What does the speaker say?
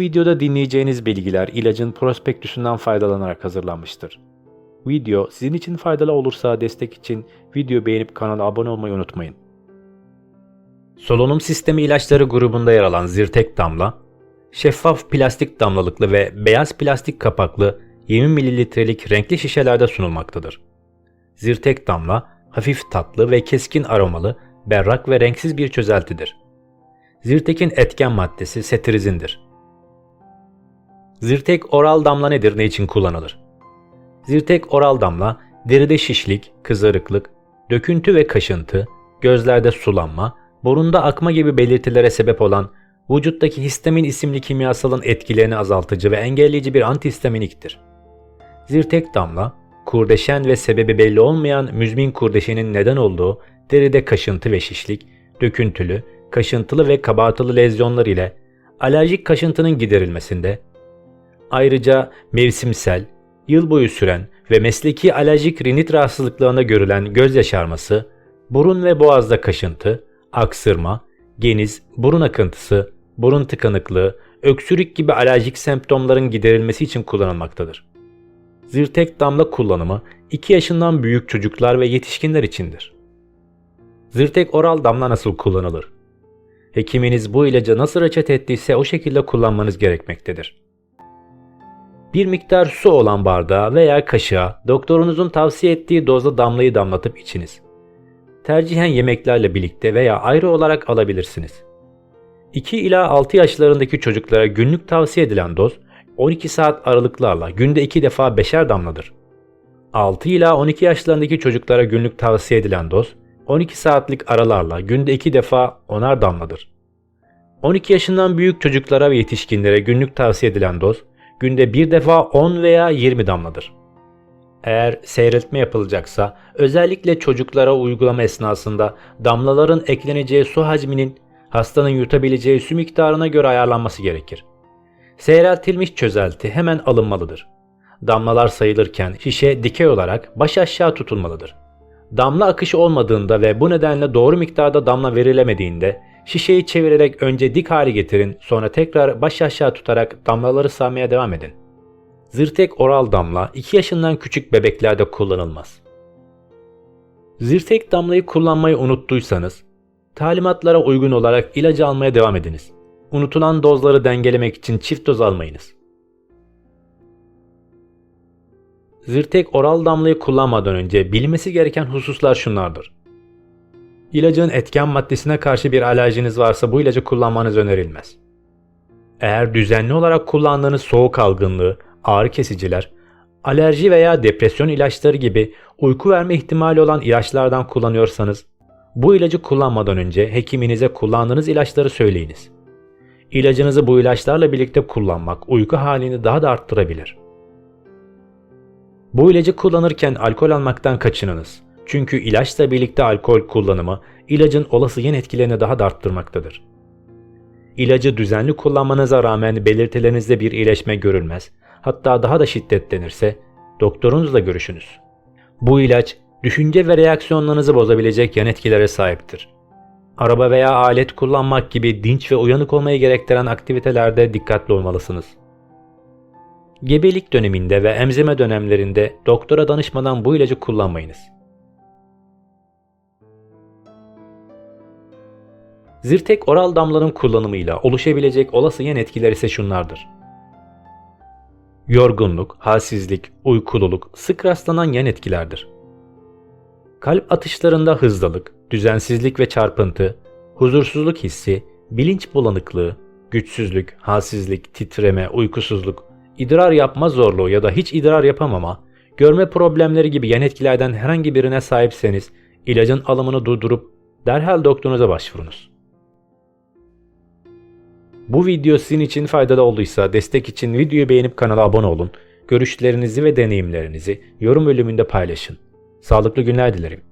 videoda dinleyeceğiniz bilgiler ilacın prospektüsünden faydalanarak hazırlanmıştır. Video sizin için faydalı olursa destek için video beğenip kanala abone olmayı unutmayın. Solunum sistemi ilaçları grubunda yer alan Zyrtec damla, şeffaf plastik damlalıklı ve beyaz plastik kapaklı 20 mililitrelik renkli şişelerde sunulmaktadır. Zyrtec damla, hafif tatlı ve keskin aromalı, berrak ve renksiz bir çözeltidir. Zyrtek'in etken maddesi setrizindir. Zyrtek oral damla nedir, ne için kullanılır? Zyrtek oral damla, deride şişlik, kızarıklık, döküntü ve kaşıntı, gözlerde sulanma, burunda akma gibi belirtilere sebep olan vücuttaki histamin isimli kimyasalın etkilerini azaltıcı ve engelleyici bir antihistaminiktir. Zyrtek damla, kurdeşen ve sebebi belli olmayan müzmin kurdeşenin neden olduğu deride kaşıntı ve şişlik, döküntülü, kaşıntılı ve kabartılı lezyonlar ile alerjik kaşıntının giderilmesinde, ayrıca mevsimsel, yıl boyu süren ve mesleki alerjik rinit rahatsızlıklarında görülen göz yaşarması, burun ve boğazda kaşıntı, aksırma, geniz, burun akıntısı, burun tıkanıklığı, öksürük gibi alerjik semptomların giderilmesi için kullanılmaktadır. Zyrtek damla kullanımı 2 yaşından büyük çocuklar ve yetişkinler içindir. Zyrtek oral damla nasıl kullanılır? Hekiminiz bu ilacı nasıl reçet ettiyse o şekilde kullanmanız gerekmektedir. Bir miktar su olan bardağa veya kaşığa doktorunuzun tavsiye ettiği dozda damlayı damlatıp içiniz. Tercihen yemeklerle birlikte veya ayrı olarak alabilirsiniz. 2 ila 6 yaşlarındaki çocuklara günlük tavsiye edilen doz 12 saat aralıklarla günde 2 defa 5'er damladır. 6 ila 12 yaşlarındaki çocuklara günlük tavsiye edilen doz 12 saatlik aralarla günde 2 defa 10'ar damladır. 12 yaşından büyük çocuklara ve yetişkinlere günlük tavsiye edilen doz günde bir defa 10 veya 20 damladır. Eğer seyretme yapılacaksa özellikle çocuklara uygulama esnasında damlaların ekleneceği su hacminin hastanın yutabileceği su miktarına göre ayarlanması gerekir. Seyreltilmiş çözelti hemen alınmalıdır. Damlalar sayılırken şişe dikey olarak baş aşağı tutulmalıdır. Damla akışı olmadığında ve bu nedenle doğru miktarda damla verilemediğinde şişeyi çevirerek önce dik hale getirin sonra tekrar baş aşağı tutarak damlaları sağmaya devam edin. Zyrtek oral damla 2 yaşından küçük bebeklerde kullanılmaz. Zyrtek damlayı kullanmayı unuttuysanız talimatlara uygun olarak ilacı almaya devam ediniz. Unutulan dozları dengelemek için çift doz almayınız. Zyrtek oral damlayı kullanmadan önce bilmesi gereken hususlar şunlardır. İlacın etken maddesine karşı bir alerjiniz varsa bu ilacı kullanmanız önerilmez. Eğer düzenli olarak kullandığınız soğuk algınlığı, ağrı kesiciler, alerji veya depresyon ilaçları gibi uyku verme ihtimali olan ilaçlardan kullanıyorsanız, bu ilacı kullanmadan önce hekiminize kullandığınız ilaçları söyleyiniz. İlacınızı bu ilaçlarla birlikte kullanmak uyku halini daha da arttırabilir. Bu ilacı kullanırken alkol almaktan kaçınınız. Çünkü ilaçla birlikte alkol kullanımı ilacın olası yan etkilerini daha da arttırmaktadır. İlacı düzenli kullanmanıza rağmen belirtilerinizde bir iyileşme görülmez, hatta daha da şiddetlenirse doktorunuzla görüşünüz. Bu ilaç düşünce ve reaksiyonlarınızı bozabilecek yan etkilere sahiptir. Araba veya alet kullanmak gibi dinç ve uyanık olmayı gerektiren aktivitelerde dikkatli olmalısınız. Gebelik döneminde ve emzirme dönemlerinde doktora danışmadan bu ilacı kullanmayınız. Zyrtek oral damlanın kullanımıyla oluşabilecek olası yan etkiler ise şunlardır. Yorgunluk, halsizlik, uykululuk sık rastlanan yan etkilerdir. Kalp atışlarında hızlılık, düzensizlik ve çarpıntı, huzursuzluk hissi, bilinç bulanıklığı, güçsüzlük, halsizlik, titreme, uykusuzluk, idrar yapma zorluğu ya da hiç idrar yapamama, görme problemleri gibi yan etkilerden herhangi birine sahipseniz ilacın alımını durdurup derhal doktorunuza başvurunuz. Bu video sizin için faydalı olduysa destek için videoyu beğenip kanala abone olun. Görüşlerinizi ve deneyimlerinizi yorum bölümünde paylaşın. Sağlıklı günler dilerim.